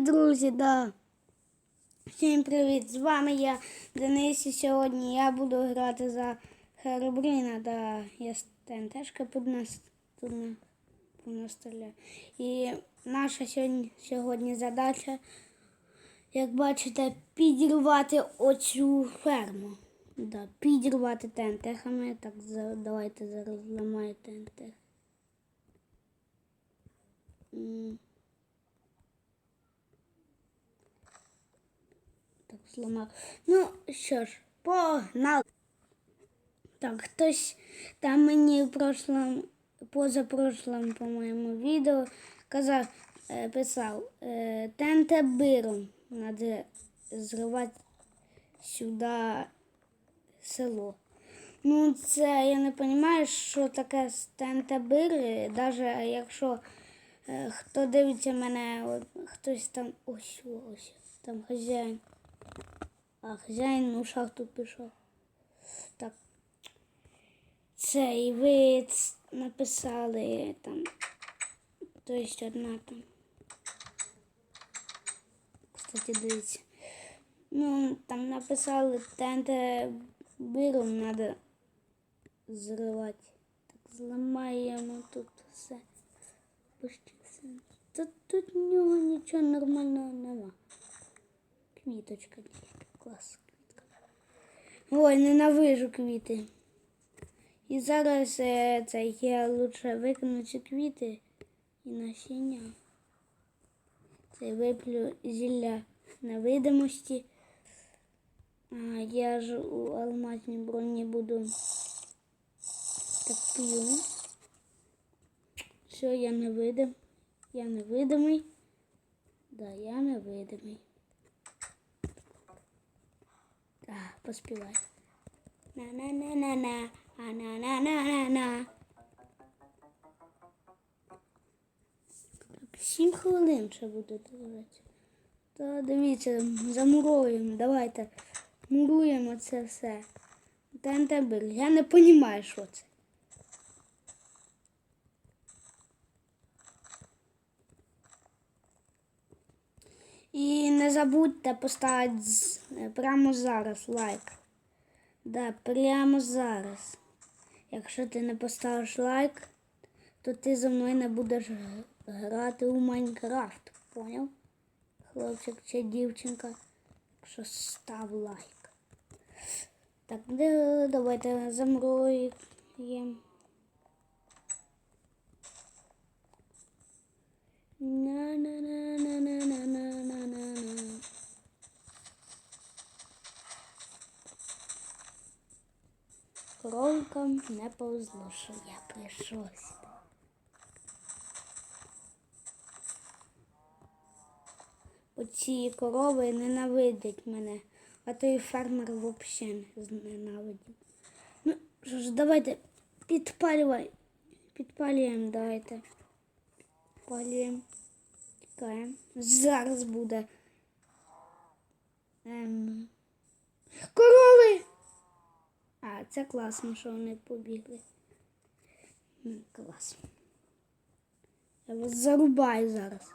Друзі! Да. Всім привіт! З вами я, Денис, і сьогодні я буду грати за Херобріна, да, я ТНТшка столі. І наша сьогодні, сьогодні задача, як бачите, підірвати оцю ферму. Да, підірвати ТНТхами. Так, давайте зараз зламаю ТНТ. М. Так, зламав. Ну що ж, погнали. Так, хтось там мені в прошлом, позапрошлом, по-моєму, відео казав, е, писав, е, ТНТ биром треба зривати сюди село. Ну, це я не розумію, що таке бири, навіть якщо е, хто дивиться мене, хтось там ось ось, там хазяїн. А хазяїн у шахту пішов. Так. Це і ви написали там. Тобто одна там. Кстати, дивіться. Ну, там написали ТНТ биром треба зривати. Так, зламаємо тут все. Почти все. Тут в нього нічого нормального нема. Квіточка. Клас, квітка. Ой, ненавижу квіти. І зараз е, це я лучше викину ці квіти і насіння. Це виплю зілля невидимості. А я ж у алмазній броні буду так п'ю. Все, я невидим. Я невидимий. Да, я невидимий. Так, поспівай. На-на-на-на-на, а-на-на-на-на-на. Сім хвилин ще буде тривати. Та дивіться, замуруємо, давайте. Муруємо це все. ТНТ я не розумію, що це. І не забудьте поставити е, прямо зараз лайк. Да, прямо зараз. Якщо ти не поставиш лайк, то ти за мною не будеш грати у Майнкрафт. Поняв? Хлопчик чи дівчинка. Якщо став лайк. Так, давайте замруємо. Не повезло, що я прийшов. Оці корови ненавидять мене, а той фермер взагалі ненавидить. Ну, що ж, давайте підпалювай. Підпалюємо, давайте. Підпалюємо. Тікаємо. Зараз буде. Ем... Корови! А, це класно, що вони побігли. Клас. Я вас зарубаю зараз.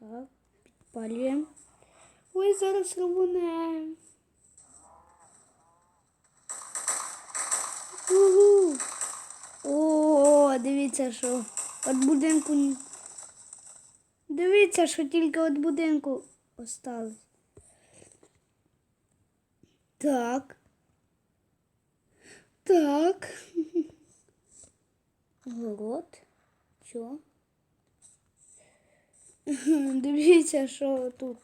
Так, підпалюємо. Ой, зараз рвоне. Угу. О, дивіться, що від будинку. Дивіться, що тільки від будинку осталось. Так. Так. Город. Чо? Дивіться, що тут.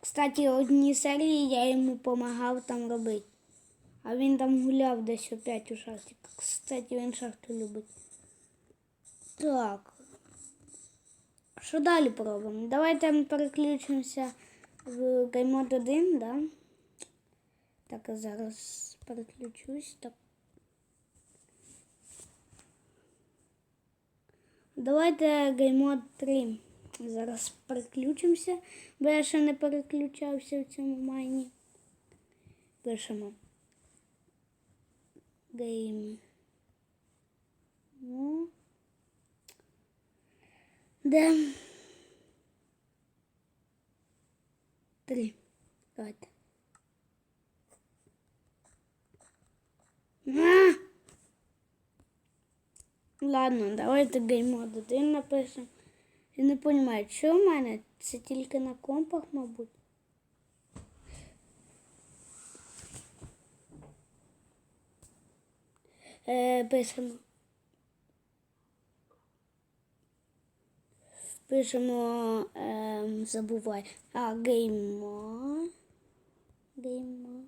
Кстати, одній серії я йому допомагав там робити. А він там гуляв десь опять у шахті. Кстати, він шахту любить. Так. Що далі пробуємо? Давайте переключимося в GameMod 1, да? Так, а зараз переключусь. Так. Давайте GameMod 3. Зараз переключимося, бо я ще не переключався в цьому майні. Пишемо. Game. Ну. Де? Три. Давайте. А! Ладно, давайте геймод 1 напишемо. Я не розумію, що в мене? Це тільки на компах, мабуть. Е, пишемо. Пишемо, ем, забувай. А, геймо. Геймо.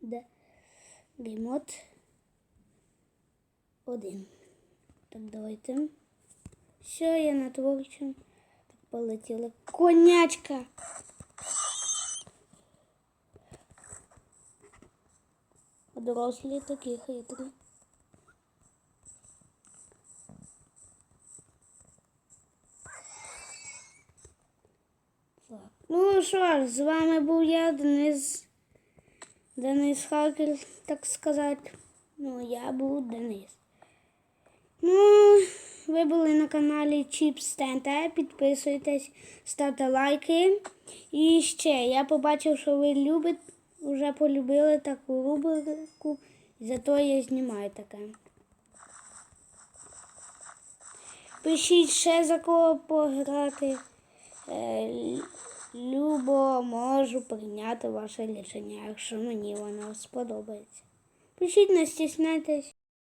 Де? Геймод. Один. Так, давайте. Все, я на творчому. Так, полетіла. Конячка. Дорослі такі хитрі. Так. Ну що ж, з вами був я, Денис. Денис Хакер, так сказати. Ну, я був Денис. Ну, ви були на каналі Chips TNT. Підписуйтесь, ставте лайки. І ще я побачив, що ви любите, вже полюбили таку рубрику. Зато я знімаю таке. Пишіть ще за кого пограти. Любо можу прийняти ваше рішення, якщо мені воно сподобається. Пишіть, не стісняйтесь.